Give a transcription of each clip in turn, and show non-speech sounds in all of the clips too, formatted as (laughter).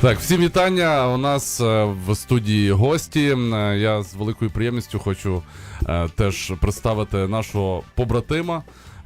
Так, всім вітання. У нас е, в студії гості. Е, Я з великою приємністю хочу е, теж представити нашого побратима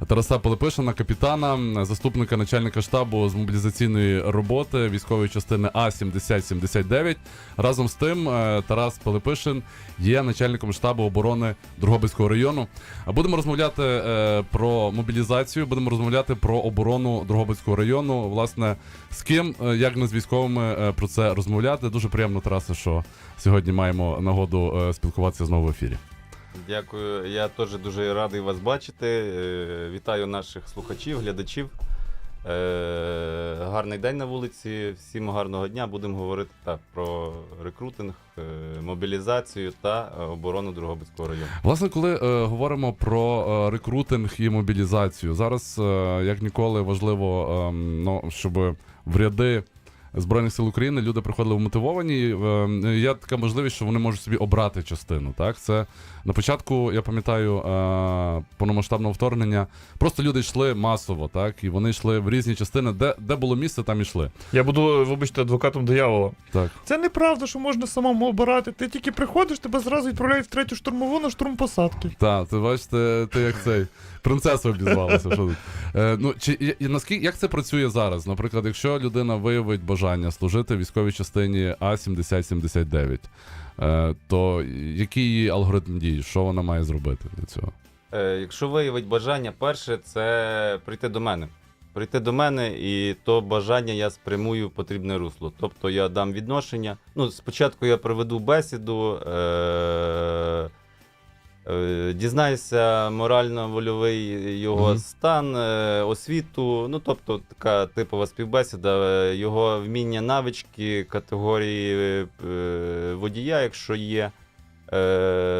Тараса Пилипишина, капітана, заступника начальника штабу з мобілізаційної роботи військової частини А 7079 Разом з тим, е, Тарас Пилипишин є начальником штабу оборони Другобицького району. Будемо розмовляти е, про мобілізацію, будемо розмовляти про оборону Другобицького району. Власне, з ким, е, як не з військовими, про це розмовляти. Дуже приємно, Тарасе, що сьогодні маємо нагоду спілкуватися знову в ефірі. Дякую. Я теж дуже радий вас бачити. Е, Вітаю наших слухачів, глядачів. Е, Гарний день на вулиці. Всім гарного дня. Будемо говорити так, про рекрутинг, е, мобілізацію та оборону Другобицького району. Власне, коли е, говоримо про рекрутинг і мобілізацію, зараз е, як ніколи важливо, е, ну, щоб в ряди. Збройних сил України люди приходили вмотивовані. Е, Є така можливість, що вони можуть собі обрати частину. Так, це на початку, я пам'ятаю, е, повномасштабного вторгнення. Просто люди йшли масово, так, і вони йшли в різні частини, де, де було місце, там йшли. Я буду, вибачте, адвокатом диявола. Так. Це неправда, що можна самому обирати. Ти тільки приходиш, тебе зразу відправляють в третю штурмову на штурм посадки. Так, ти бачите, ти як цей принцеса обізвалася. Що тут? Е, ну, чи, і, наскільки, як це працює зараз? Наприклад, якщо людина виявить бажання служити в військовій частині А-7079, е, то який її алгоритм дій? Що вона має зробити для цього? Е, Якщо виявить бажання, перше це прийти до мене. Прийти до мене, і то бажання я спрямую в потрібне русло. Тобто я дам відношення. Ну, спочатку я проведу бесіду, е- е- дізнаюся морально-вольовий його Мгм. стан, е- освіту. Ну, тобто, така типова співбесіда, е, його вміння, навички, категорії водія, якщо є.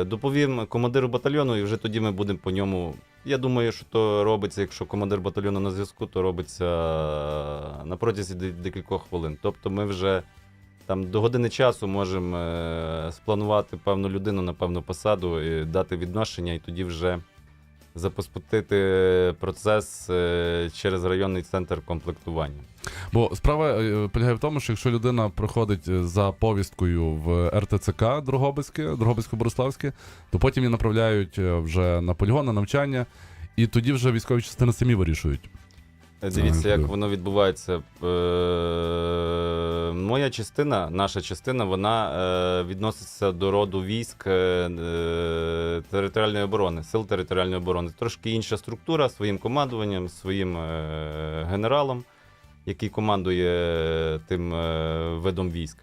Доповім командиру батальйону, і вже тоді ми будемо по ньому. Я думаю, що то робиться, якщо командир батальйону на зв'язку, то робиться на протязі декількох хвилин. Тобто ми вже там до години часу можемо е, спланувати певну людину на певну посаду, і дати відношення, і тоді вже запустити процес е, через районний центр комплектування. Бо справа е, полягає в тому, що якщо людина приходить е, за повісткою в РТЦК Дрогобицьке, Дрогобицько-Бориславське, то потім її направляють вже на полігон, на навчання, і тоді вже військові частини самі вирішують. Е, Дивіться, як воно відбувається. Е, Моя частина, наша частина, вона е, відноситься до роду військ територіальної оборони, сил територіальної оборони. Трошки інша структура своїм командуванням, своїм генералом, який командує тим видом військ.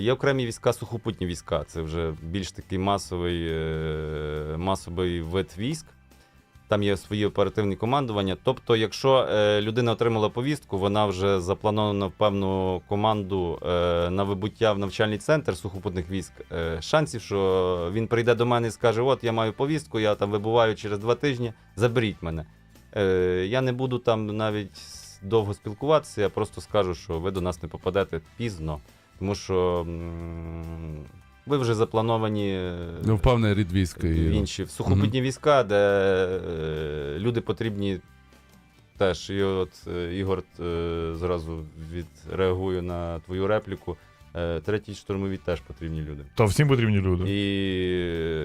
Є окремі війська, сухопутні війська. Це вже більш такий масовий, масовий вид військ. Там є свої оперативні командування. Тобто, якщо е, людина отримала повістку, вона вже запланована в певну команду е, на вибуття в навчальний центр сухопутних військ. Е, шансів, що він прийде до мене і скаже: От я маю повістку, я там вибуваю через два тижні, заберіть мене. Я не буду там навіть довго спілкуватися, я просто скажу, що ви до нас не попадете пізно, тому що ви вже заплановані. е, Ну, в певний рід військ. в І... інші в сухопутні війська, де е, люди потрібні теж. І от е, Ігор е, зразу відреагую на твою репліку. Е, третій штурмові теж потрібні люди. Та всім потрібні люди. І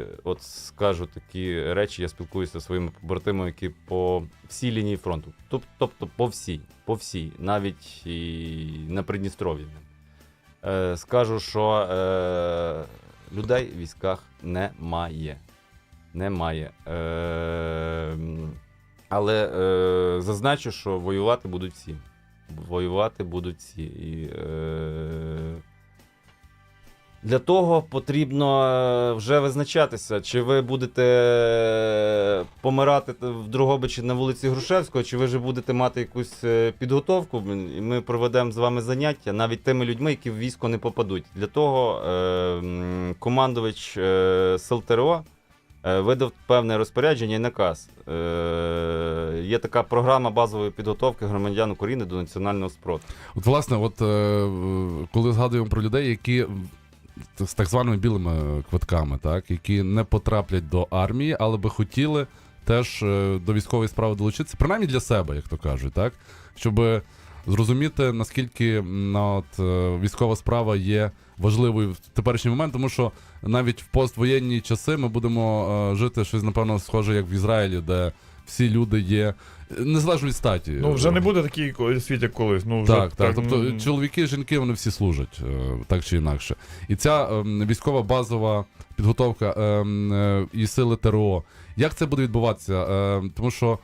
е, от скажу такі речі, я спілкуюся зі своїми побратимами, які по всій лінії фронту. Тоб- Тобто по всій, по всій, навіть і на Придністров'ї. Е, скажу, що е, людей в військах немає. Немає. Е, але е, зазначу, що воювати будуть всі. Воювати будуть всі. І, е, для того потрібно е, вже визначатися, чи ви будете е, помирати в Другобичі на вулиці Грушевського, чи ви вже будете мати якусь е, підготовку. І ми проведемо з вами заняття навіть тими людьми, які в військо не попадуть. Для того командувач е, е, видав певне розпорядження і наказ. Є така програма базової підготовки громадян України до національного спротиву. От, власне, от коли згадуємо про людей, які з так званими білими квитками, так, які не потраплять до армії, але би хотіли теж е, до військової справи долучитися, принаймні для себе, як то кажуть, так, щоб зрозуміти, наскільки м, от, е, військова справа є важливою в теперішній момент, тому що навіть в поствоєнні часи ми будемо е, жити щось, напевно, схоже, як в Ізраїлі, де всі люди є незалежно від статі. Ну, вже не буде такий світ, як колись. Ну, вже, Так, так. Тобто чоловіки, жінки вони всі служать, е, так чи інакше. І ця ем, військова базова підготовка ем, е, і сили ТРО. Як це буде відбуватися? Е, Тому що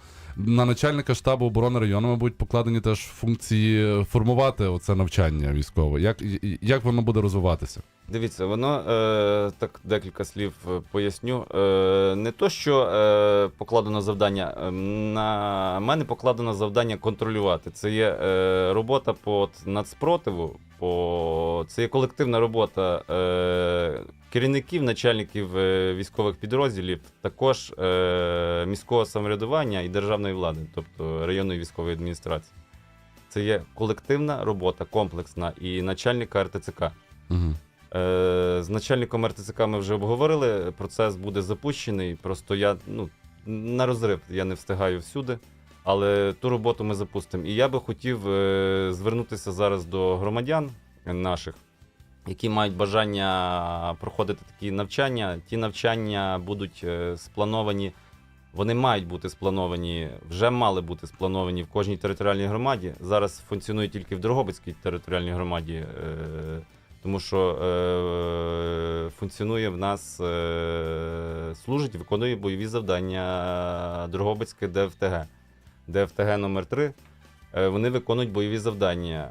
на начальника штабу оборони району, мабуть, покладені теж функції формувати оце навчання військове. Як, як воно буде розвиватися? Дивіться, воно е, так декілька слів е, поясню. Е, не то, що е, покладено завдання, е, на мене покладено завдання контролювати. Це є е, робота по нацпротиву, по... це є колективна робота е, керівників, начальників е, військових підрозділів, також е, міського самоврядування і державної влади, тобто районної військової адміністрації. Це є колективна робота, комплексна і начальника РТЦК. Угу. Е, з начальником РТЦК ми вже обговорили. Процес буде запущений. Просто я ну, на розрив я не встигаю всюди. Але ту роботу ми запустимо. І я би хотів е, звернутися зараз до громадян наших, які мають бажання проходити такі навчання. Ті навчання будуть е, сплановані. Вони мають бути сплановані, вже мали бути сплановані в кожній територіальній громаді. Зараз функціонують тільки в Дрогобицькій територіальній громаді. Е, тому що е, функціонує в нас, служить, виконує бойові завдання Дрогобицьке ДФТГ. ДФТГ номер 3 е, Вони виконують бойові завдання.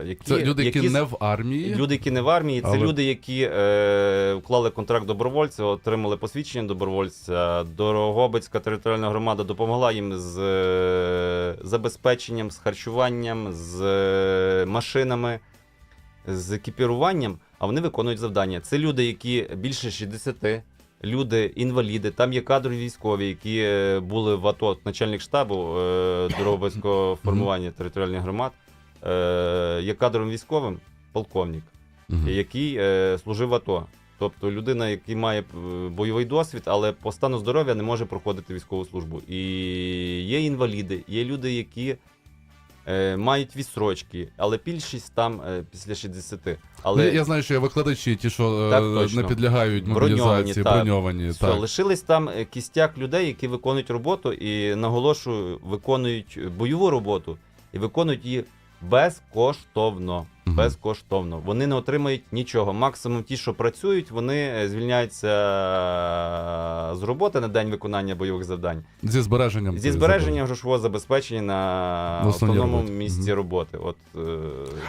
Е, які, Це люди, які, з- не в армії. Люди, які не в армії, це Але- люди, які е, вклали контракт добровольця, отримали посвідчення добровольця. Дорогобицька територіальна громада допомогла їм з е, забезпеченням, з харчуванням, з е, машинами, з екіпіруванням, а вони виконують завдання. Це люди, які більше 60, люди інваліди. Там є кадрові військові, які е, були в АТО, начальник штабу е, Дорогобицького формування територіальних громад. Е, є кадровим військовим полковник, Мгм. який е, служив в АТО. Тобто людина, яка має е, бойовий досвід, але по стану здоров'я не може проходити військову службу. І є інваліди, є люди, які мають відстрочки, але більшість там е, після 60. Ну, Але Я знаю, що є викладачі, ті, що е, Так, точно. не підлягають Броньовані, мобілізації, так. броньовані. все, Так. лишились там е, кістяк людей, які виконують роботу і наголошую, виконують бойову роботу і виконують її безкоштовно. Мгм. Безкоштовно. Вони не отримають нічого. Максимум ті, що працюють, вони е, звільняються е, з роботи на день виконання бойових завдань. Зі збереженням. Зі збереженням грошового забезпечення на В основному місці Мгм. роботи. От, е,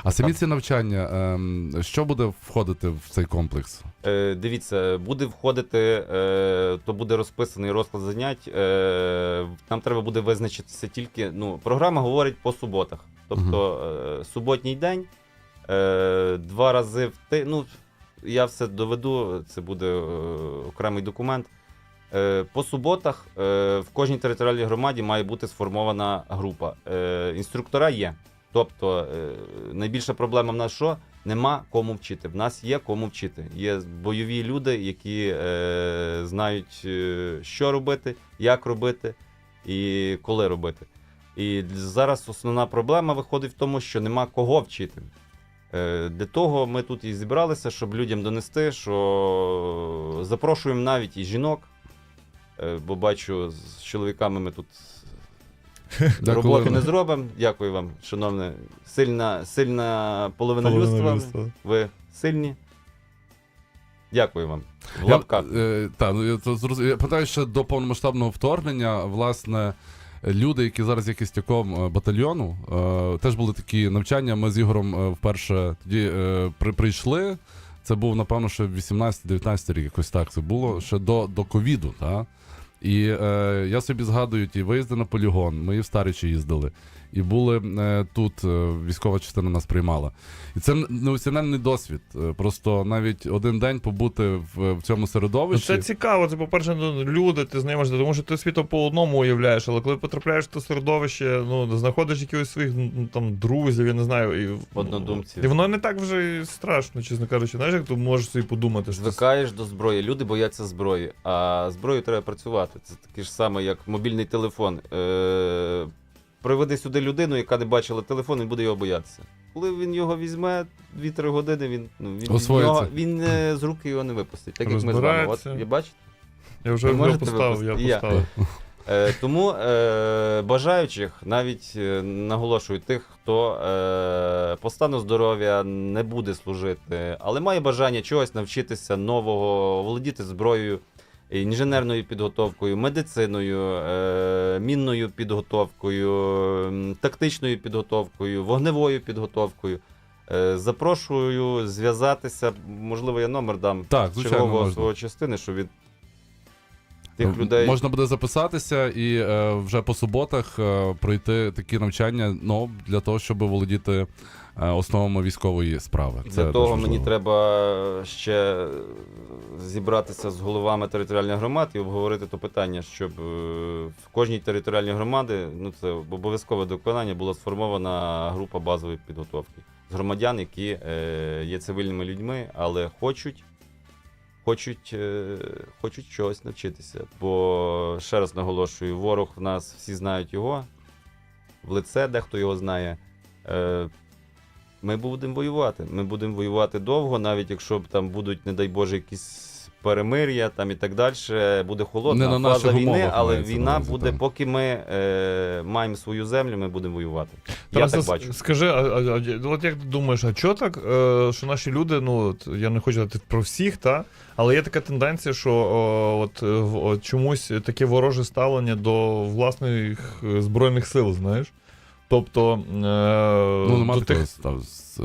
А самі така ці навчання, ем, що буде входити в цей комплекс? Е, дивіться, буде входити, е, то буде розписаний розклад занять. Е, нам треба буде визначитися тільки. Ну, програма говорить по суботах. Тобто е, суботній день, е, два рази в ти. Ну, я все доведу, це буде е, окремий документ. Е, по суботах е, в кожній територіальній громаді має бути сформована група. Е, інструктора є. Тобто е, найбільша проблема в нас що? Нема кому вчити. В нас є кому вчити. Є бойові люди, які е, знають, е, що робити, як робити і коли робити. І зараз основна проблема виходить в тому, що нема кого вчити. Е, Для того ми тут і зібралися, щоб людям донести, що запрошуємо навіть і жінок, е, бо бачу, з чоловіками ми тут (laughs) роботи не зробимо. Дякую вам, шановне. Сильна, сильна половина, половина людства. людства. Ви сильні. Дякую вам. В Я, е, та, ну, я, я пам'ятаю, що до повномасштабного вторгнення, власне, люди, які зараз є кістяком е, батальйону, е, теж були такі навчання. Ми з Ігорем е, вперше тоді при, прийшли. Це був, напевно, ще 18-19 рік, якось так це було, ще до, до ковіду. Та? І е, я собі згадую ті виїзди на полігон, ми і в Старичі їздили. І були е, тут, е, військова частина нас приймала. І це неоціненний досвід. Е, Просто навіть один день побути в, в цьому Ну, середовищі. це цікаво, це, по-перше, ну, люди, ти знайомишся, тому що ти світу по одному уявляєш, але коли потрапляєш в те середовище, ну, знаходиш якихось своїх ну, там, друзів, я не знаю, і, Однодумців. і воно не так вже страшно, чесно кажучи. Знаєш, як ти можеш собі подумати, що це Звикаєш до зброї. Люди бояться зброї, а зброю треба працювати. Це таке ж саме, як мобільний телефон. Е, приведи сюди людину, яка не бачила телефон, він буде його боятися. Коли він його візьме 2-3 години, він, ну, він, Освоїться. нього, він е, з руки його не випустить. Так як ми з вами. От, Розбирається. я бачите? Я вже Ви його можете поставив, я випустити? Я. поставив. Е, тому е, бажаючих, навіть е, наголошую тих, хто е, по стану здоров'я не буде служити, але має бажання чогось навчитися нового, володіти зброєю, інженерною підготовкою, медициною, е, мінною підготовкою, тактичною підготовкою, вогневою підготовкою. Е, запрошую зв'язатися, можливо, я номер дам Так, звичайно, чергового можна. свого частини, що від тих Е, людей. Можна буде записатися і е, вже по суботах е, пройти такі навчання ну, для того, щоб володіти е, основами військової справи. Це Для того мені треба ще зібратися з головами територіальних громад і обговорити то питання, щоб е, в кожній територіальній громаді, ну це обов'язкове доконання, була сформована група базової підготовки з громадян, які е, є цивільними людьми, але хочуть. Хочуть, е, хочуть чогось навчитися. Бо ще раз наголошую, ворог в нас всі знають його в лице, дехто його знає. Е, ми будемо воювати. Ми будемо воювати довго, навіть якщо там будуть, не дай Боже, якісь перемир'я там і так далі. Буде холодна Не на фаза наших війни, умовах але мається на війна увазі, буде, так. поки ми е, маємо свою землю, ми будемо воювати. Я так бачу. Скажи, а, а, а, от як ти думаєш, а чого так, е, що наші люди, ну от я не хочу сказати про всіх, та, але є така тенденція, що о, от, е, в- от чомусь таке вороже ставлення до власних е, збройних сил, знаєш? Тобто, е, Ну, нема до такого з, е,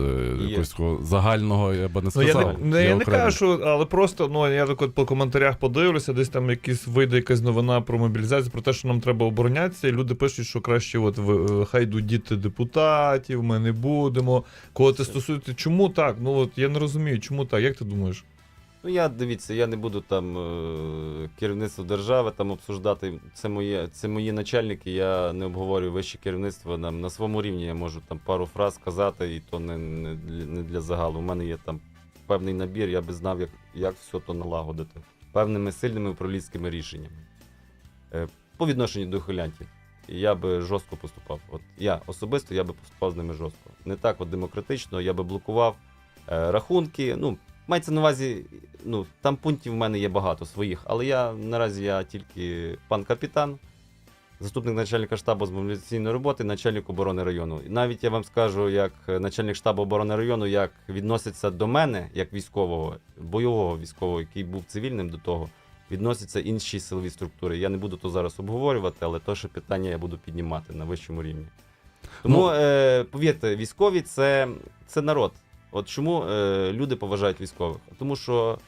якогось такого загального, я би не Ну, я не, не, я не кажу, але просто ну, я так от по коментарях подивлюся, десь там якісь вийде якась новина про мобілізацію, про те, що нам треба оборонятися, і люди пишуть, що краще от, в- хай йдуть діти депутатів, ми не будемо. Коли ти стосується, чому так? Ну от я не розумію, чому так? Як ти думаєш? Ну я дивіться, я не буду там е, керівництво держави там обсуждати. Це моє, це мої начальники. Я не обговорюю вище керівництво. Нам на своєму рівні я можу там пару фраз сказати, і то не, не, не для загалу. У мене є там певний набір, я би знав, як, як все то налагодити певними сильними управлінськими рішеннями. Е, по відношенню до ухилянтів. Я би жорстко поступав. От я особисто я би поступав з ними жорстко. Не так от демократично, я би блокував е, рахунки. Ну, мається на увазі, ну, там пунктів в мене є багато своїх, але я наразі я тільки пан капітан, заступник начальника штабу з мобілізаційної роботи, начальник оборони району. І навіть я вам скажу, як начальник штабу оборони району, як відноситься до мене, як військового, бойового військового, який був цивільним до того, відносяться інші силові структури. Я не буду то зараз обговорювати, але то ще питання я буду піднімати на вищому рівні. Тому, Ну- е, повірте, військові це, це народ. От чому е, люди поважають військових? Тому що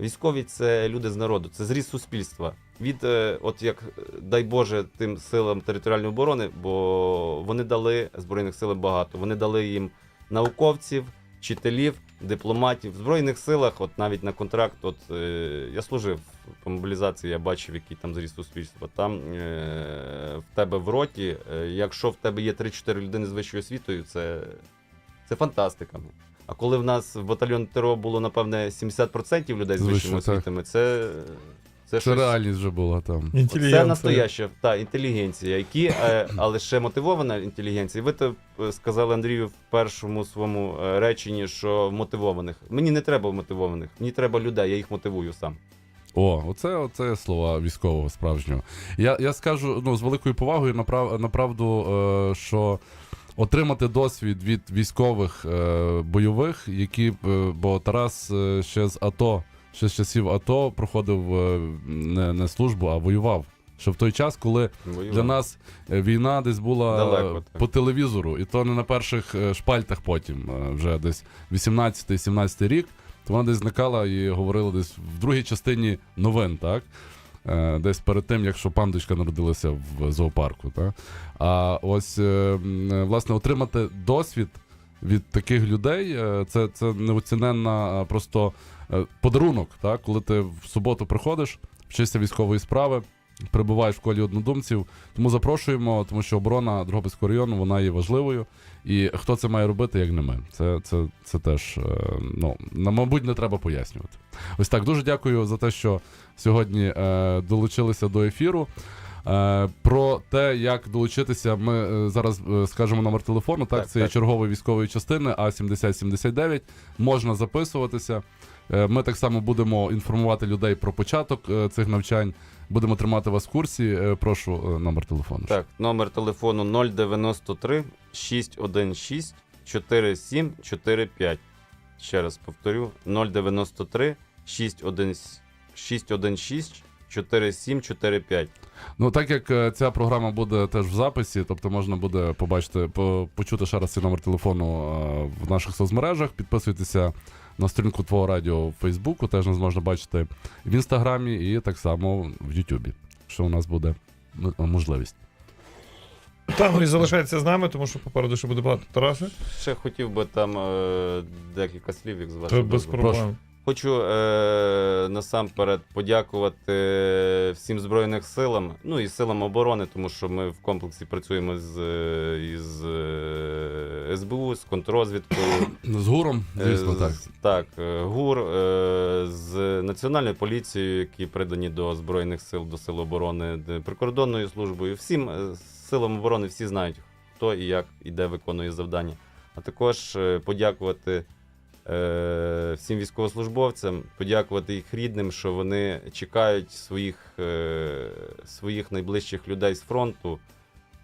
військові це люди з народу, це зріст суспільства. Від, е, от як е, дай Боже, тим силам територіальної оборони, бо вони дали Збройних силам багато. Вони дали їм науковців, вчителів, дипломатів. В Збройних силах, от навіть на контракт, от е, я служив по мобілізації, я бачив, який там зріст суспільства. Там е, в тебе в роті, е, якщо в тебе є 3-4 людини з вищою освітою, це, це фантастика. А коли в нас в батальйон ТРО було, напевне, 70% людей з вищими так. освітами, це, це, Це щось- реальність вже була там. це настояща та, інтелігенція, які, е, але ще мотивована інтелігенція. Ви то е, сказали Андрію в першому своєму е, реченні, що мотивованих. Мені не треба мотивованих, мені треба людей, я їх мотивую сам. О, оце, оце слова військового справжнього. Я, я скажу ну, з великою повагою направ, направду, е, що отримати досвід від військових е, бойових, які, е, бо Тарас е, ще з АТО, ще з часів АТО проходив е, не, не службу, а воював. Ще в той час, коли Воював. для нас е, війна десь була Далеко, е, по телевізору, і то не на перших е, шпальтах потім, вже десь 18-17 рік, то вона десь зникала і говорила десь в другій частині новин, так? Е, Десь перед тим, якщо пандочка народилася в зоопарку. Так? А ось, е, е, власне, отримати досвід від таких людей це, це неоціненна просто подарунок, так? коли ти в суботу приходиш, вчишся військової справи, перебуваєш в колі однодумців. Тому запрошуємо, тому що оборона Дрогобицького району вона є важливою. І хто це має робити, як не ми. Це, це, це теж, е, ну, мабуть, не треба пояснювати. Ось так, дуже дякую за те, що сьогодні е, долучилися до ефіру. Е, Про те, як долучитися, ми зараз скажемо номер телефону. Так, Так, це є так. чергової військової частини А7079. Можна записуватися. Ми так само будемо інформувати людей про початок цих навчань. Будемо тримати вас в курсі. Е, Прошу е, номер телефону. Так, номер телефону 093 616 4745. Ще раз повторю: 093 616 616 4745. Ну, так як е, ця програма буде теж в записі, тобто можна буде побачити, почути ще раз цей номер телефону в наших соцмережах. Підписуйтеся на сторінку Твого радіо в Фейсбуку, теж нас можна бачити в інстаграмі і так само в Ютубі, що у нас буде можливість. Та ну і залишається з нами, тому що попереду ще буде багато Тараси. Ще хотів би там е, декілька слів, як з вашого без дозволу. проблем. Хочу е, насамперед подякувати всім Збройним силам, ну і силам оборони, тому що ми в комплексі працюємо з, е, із е, СБУ, з контррозвідкою. З гуром, звісно, Е, так. з- Так, е, ГУР е, з Національною поліцією, які придані до Збройних сил, до Сил оборони, прикордонною службою. Всім силам оборони всі знають, хто і як і де виконує завдання. А також подякувати е, всім військовослужбовцям, подякувати їх рідним, що вони чекають своїх, е, своїх найближчих людей з фронту.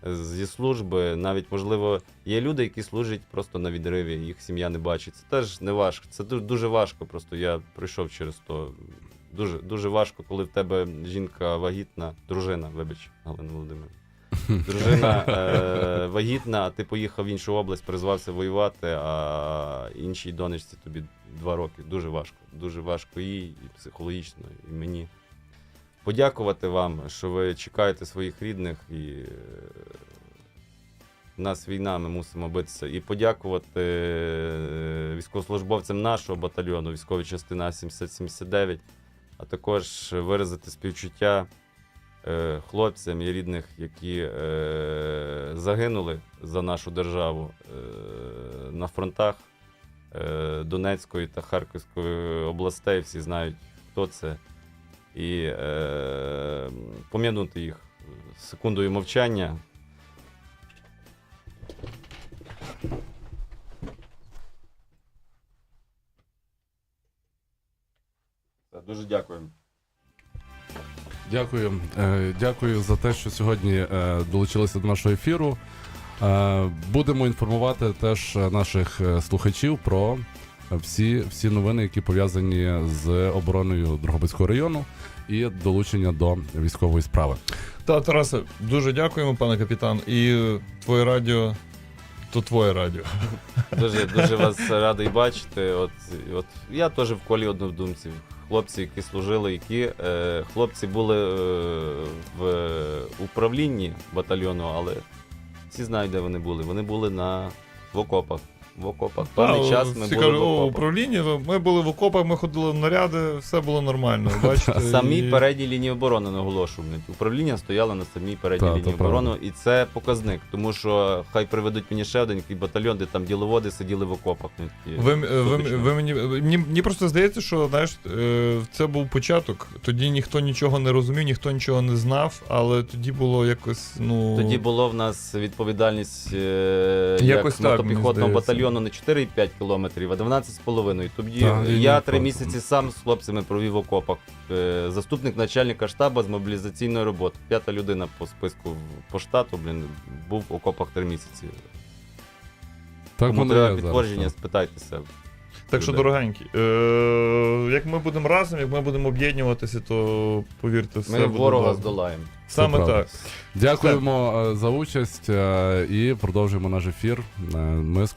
Зі служби, навіть можливо, є люди, які служать просто на відриві, їх сім'я не бачить. Це теж не важко. Це дуже важко. Просто я пройшов через то. Дуже, дуже важко, коли в тебе жінка вагітна, дружина, вибач, Галина Володимирівна. Дружина е, вагітна, ти поїхав в іншу область, призвався воювати, а іншій донечці тобі два роки. Дуже важко. Дуже важко їй, і психологічно, і мені. Подякувати вам, що ви чекаєте своїх рідних і е, в нас війна, ми мусимо битися. І подякувати е, військовослужбовцям нашого батальйону, військової частини А779, а також виразити співчуття хлопцям і рідних, які е, загинули за нашу державу е, на фронтах е, Донецької та Харківської областей. Всі знають, хто це. І е, пом'янути їх секундою мовчання. Дякую. Е, Дякую за те, що сьогодні е, долучилися до нашого ефіру. Е, Будемо інформувати теж наших слухачів про всі, всі новини, які пов'язані з обороною Дрогобицького району і долучення до військової справи. Та, Тарасе, дуже дякуємо, пане капітан. І твоє радіо то твоє радіо. Дуже, дуже вас радий бачити. От, от я теж в колі однодумців. Хлопці, які служили, які е, хлопці були е, в управлінні батальйону, але всі знають, де вони були. Вони були на в окопах. В окопах. Певний час ми всі були кажуть, в о, окопах. управління. Ми були в окопах, ми ходили в наряди, все було нормально. (laughs) Бачите, Самій і- передній лінії оборони наголошую. Управління стояло на самій передній Та, лінії правда. оборони, і це показник, тому що хай приведуть мені ще один такий батальйон, де там діловоди сиділи в окопах. блін, такі Ви, ви, ви, ви мені, мені, мені просто здається, що знаєш, е, це був початок. Тоді ніхто нічого не розумів, ніхто нічого не знав, але тоді було якось, ну. Тоді було в нас відповідальність е, Якось як так, мені мотопіхотного здається. Батальйону не 4,5 кілометрів, а 12,5. Тоді Так, і я три місяці сам з хлопцями провів в окопах. Е, Заступник начальника штабу з мобілізаційної роботи. П'ята людина по списку по штату, блін, був в окопах три місяці. Так воно треба підтвердження, так. спитайтеся. Так що, дорогенькі, е, як ми будемо разом, як ми будемо об'єднуватися, то повірте, все Ми буде ворога добре. здолаємо. Саме так. Дякуємо е, за участь е, і продовжуємо наш ефір. Е, Ми